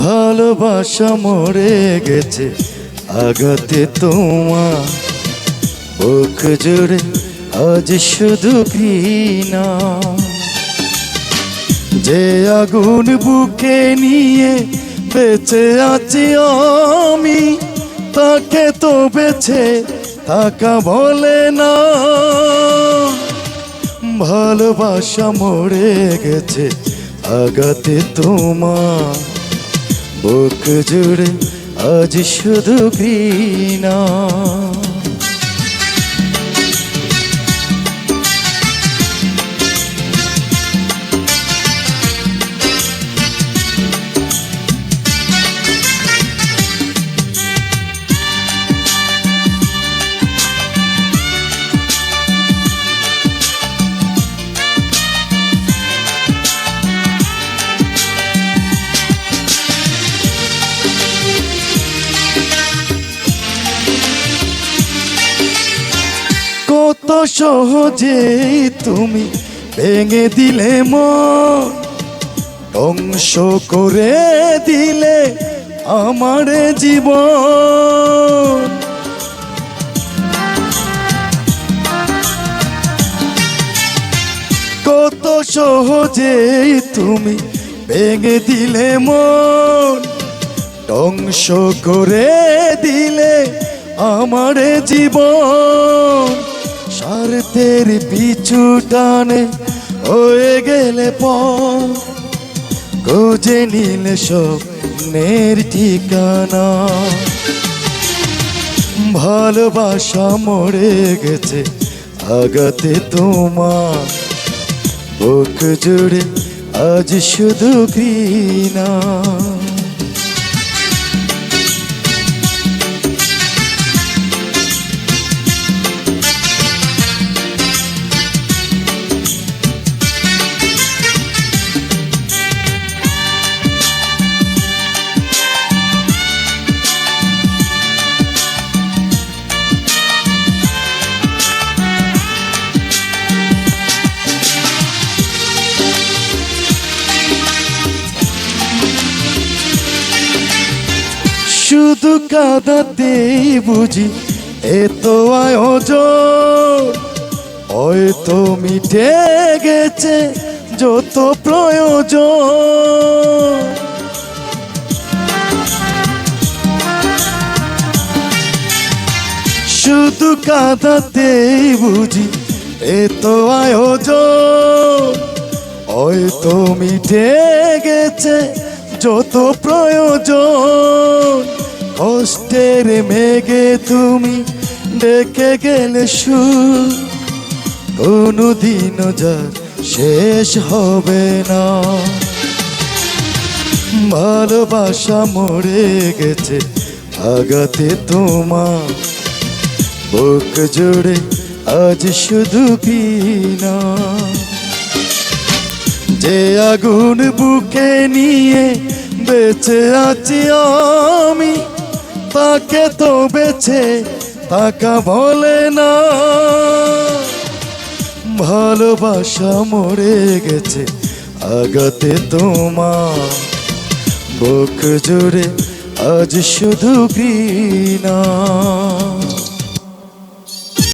ভালোবাসা মরে গেছে, আগাতে তোমার বুক জুড়ে আজ শুধু ঘৃণা। যে আগুন বুকে নিয়ে বেঁচে আছি আমি, তাকে তো বেছে থাকা বলে না। ভালোবাসা মরে গেছে, আগাতে তোমার বুক জুড়ে আজ শুধু ঘৃণা। সহজে তুমি ভেঙে দিলে মন। করে দিলে আমার জীবন। কত সহজে তুমি ভেঙে দিলে মন। ধ্বংস করে দিলে আমার জীবন। স্বার্থের পিছু টানে, হয়ে গেলে পর খুঁজে নিলে স্বপ্নের ঠিকানা। ভালোবাসা মরে গেছে আগাতে তোমার বুক জুড়ে, আজ শুধু ঘৃণা। শুধু কাদাতেই বুঝি এত আয়োজন। হয়তো মিটে গেছে যত প্রয়োজন। শুধু কাদাতেই বুঝি এত আয়োজন। হয়তো মিটে গেছে যত প্রয়োজন। কষ্টের মেঘে তুমি ডেকে গেলে সুর। কোনোদিনও যা শেষ হবে না। ভালোবাসা মরে গেছে আগাতে তোমার। বুক জুড়ে আজ শুধু কিনা যে আগুন বুকে নিয়ে বেঁচে আছি আমি তাকে তো বেছে তাকা বলে না। ভালোবাসা মরে গেছে আগাতে তোমার। বুক জুড়ে আজ শুধু ঘৃণা।